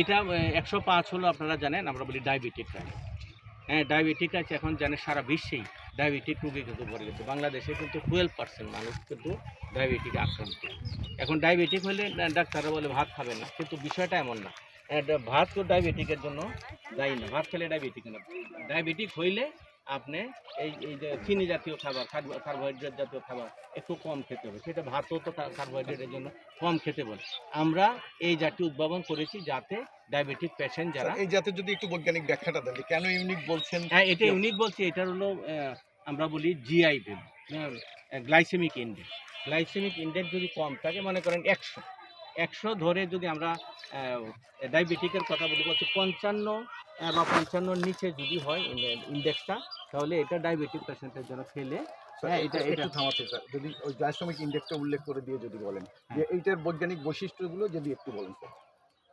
এটা একশো পাঁচ হলো আপনারা জানেন, আমরা বলি ডায়াবেটিক রায় হ্যাঁ ডায়াবেটিক আছে, এখন জানে সারা বিশ্বেই ডায়াবেটিক রোগী কিন্তু ভরে গেছে। বাংলাদেশে কিন্তু টুয়েলভ পার্সেন্ট মানুষ কিন্তু ডায়াবেটিক আক্রান্ত। এখন ডায়াবেটিক হলে ডাক্তাররা বলে ভাত খাবে না, কিন্তু বিষয়টা এমন না। ভাত তো ডায়াবেটিকের জন্য দায়ী না, ভাত খেলে ডায়াবেটিক না। ডায়াবেটিক হইলে আপনি এই এই যে চিনি জাতীয় খাবার কার্বো- কার্বোহাইড্রেট জাতীয় খাবার একটু কম খেতে হবে। সেটা ভাতও তো কার্বোহাইড্রেটের জন্য কম খেতে বলে। আমরা এই জাতীয় উদ্ভাবন করেছি যাতে ডায়াবেটিক পেশেন্ট যারা এই জাতের যদি একটু বৈজ্ঞানিক ব্যাখ্যাটা দেন কেন ইউনিক বলছেন? হ্যাঁ এটা ইউনিক বলছি এটার হলো আমরা বলি GI glycemic index glycemic index যদি কম থাকে মনে করেন একশো। একশো ধরে যদি আমরা ডায়াবেটিকের কথা বলি বলছি পঞ্চান্ন বা পঞ্চান্নর নিচে যদি হয় ইন্ডেক্সটা তাহলে এটা ডায়াবেটিক পেশেন্টের জন্য খেলে হ্যাঁ, এটা এটা- থামাতে স্যার যদি ওই গ্লাইসেমিক ইন্ডেক্সটা উল্লেখ করে দিয়ে যদি বলেন যে হ্যাঁ। এইটার বৈজ্ঞানিক বৈশিষ্ট্যগুলো যদি একটু বলেন স্যার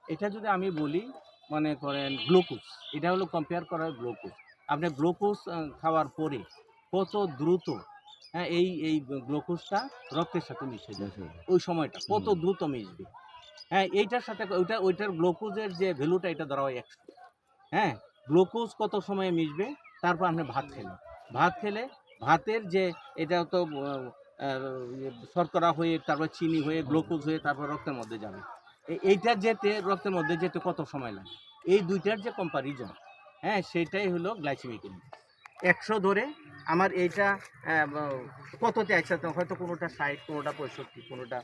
এটা যদি আমি বলি মনে করেন গ্লুকোজ এটা হলো কম্পেয়ার করা হয় গ্লুকোজ। আপনি গ্লুকোজ খাওয়ার পরে কত দ্রুত হ্যাঁ এই এই গ্লুকোজটা রক্তের সাথে মিশে যায়। ওই সময়টা কত দ্রুত মিশবে। হ্যাঁ এইটার সাথে ওইটা ওইটার গ্লুকোজের যে ভ্যালুটা এটা ধরা হয় একশো। হ্যাঁ গ্লুকোজ কত সময়ে মিশবে তারপর আপনি ভাত খেলেন ভাত খেলে ভাতের যে এটা তো ইয়ে শর্করা হয়ে তারপর চিনি হয়ে গ্লুকোজ হয়ে তারপর রক্তের মধ্যে যাবে। এইটা যেতে রক্তের মধ্যে যেতে কত সময় লাগে? এই দুইটার যে কম্পারিজন হ্যাঁ সেটাই হলো গ্লাইসেমিক ইন্ডেক্স একশো ধরে আমার এইটা কততে আছে হয়তো কোনোটা ষাট, কোনোটা পঁয়ষট্টি, কোনোটা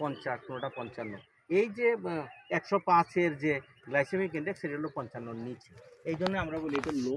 পঞ্চাশ, কোনোটা পঞ্চান্ন। এই যে একশো পাঁচের যে গ্লাইসেমিক ইন্ডেক্স সেটা হলো পঞ্চান্ন নিচে। এই জন্য আমরা বলি এটা লো